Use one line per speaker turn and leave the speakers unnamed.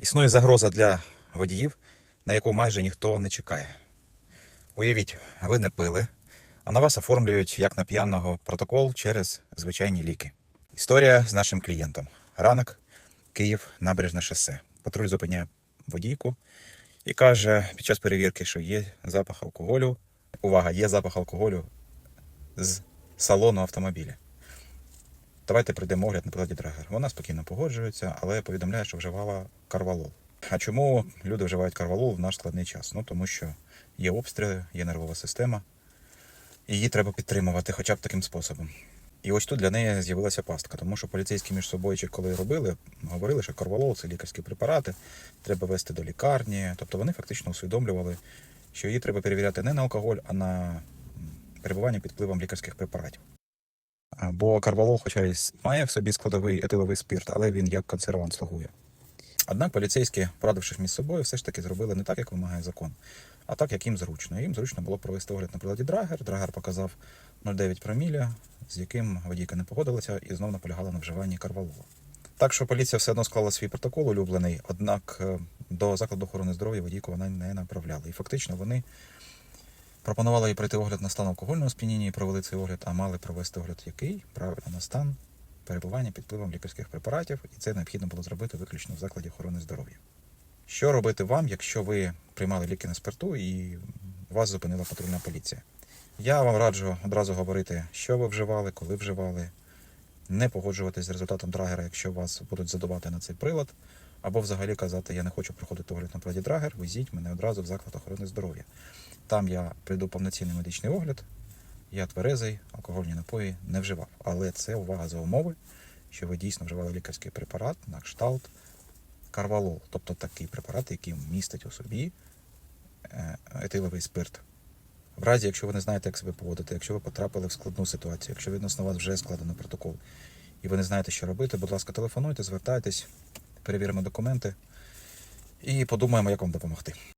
Існує загроза для водіїв, на яку майже ніхто не чекає. Уявіть, ви не пили, а на вас оформлюють як на п'яного протокол через звичайні ліки. Історія з нашим клієнтом. Ранок, Київ, набережне шосе. Патруль зупиняє водійку і каже під час перевірки, що є запах алкоголю. Увага, є запах алкоголю з салону автомобіля. Давайте пройдемо огляд на приладі Драгер. Вона спокійно погоджується, але повідомляє, що вживала карвалол. А чому люди вживають карвалол в наш складний час? Ну тому що є обстріли, є нервова система, її треба підтримувати хоча б таким способом. І ось тут для неї з'явилася пастка, тому що поліцейські між собою, коли робили, говорили, що карвалол це лікарські препарати, треба вести до лікарні. Тобто вони фактично усвідомлювали, що її треба перевіряти не на алкоголь, а на перебування під впливом лікарських препаратів. Бо карвалол, хоча й має в собі складовий етиловий спирт, але він як консервант слугує. Однак поліцейські, порадившись між собою, все ж таки зробили не так, як вимагає закон, а так, як їм зручно. Їм зручно було провести огляд на приладі Драгер. Драгер показав 0,9 проміля, з яким водійка не погодилася і знов наполягала на вживанні карвалола. Так що поліція все одно склала свій протокол улюблений, однак е, до закладу охорони здоров'я водійку вона не направляла. І фактично вони пропонували їй пройти огляд на стан алкогольного сп'яніння і провели цей огляд, а мали провести огляд який? Правильно, на стан перебування під впливом лікарських препаратів, і це необхідно було зробити виключно в закладі охорони здоров'я. Що робити вам, якщо ви приймали ліки на спирту і вас зупинила патрульна поліція? Я вам раджу одразу говорити, що ви вживали, коли вживали, не погоджуватись з результатом драгера, якщо вас будуть задавати на цей прилад, або взагалі казати, я не хочу проходити огляд на приладі драгер, везіть мене одразу в заклад охорони здоров'я. Там я прийду повноцінний медичний огляд, я тверезий, алкогольні напої не вживав. Але це увага за умови, що ви дійсно вживали лікарський препарат на кшталт карвалол, тобто такий препарат, який містить у собі е, етиловий спирт. В разі, якщо ви не знаєте, як себе поводити, якщо ви потрапили в складну ситуацію, якщо відносно вас вже складено протокол, і ви не знаєте, що робити, будь ласка, телефонуйте, звертайтесь, перевіримо документи і подумаємо, як вам допомогти.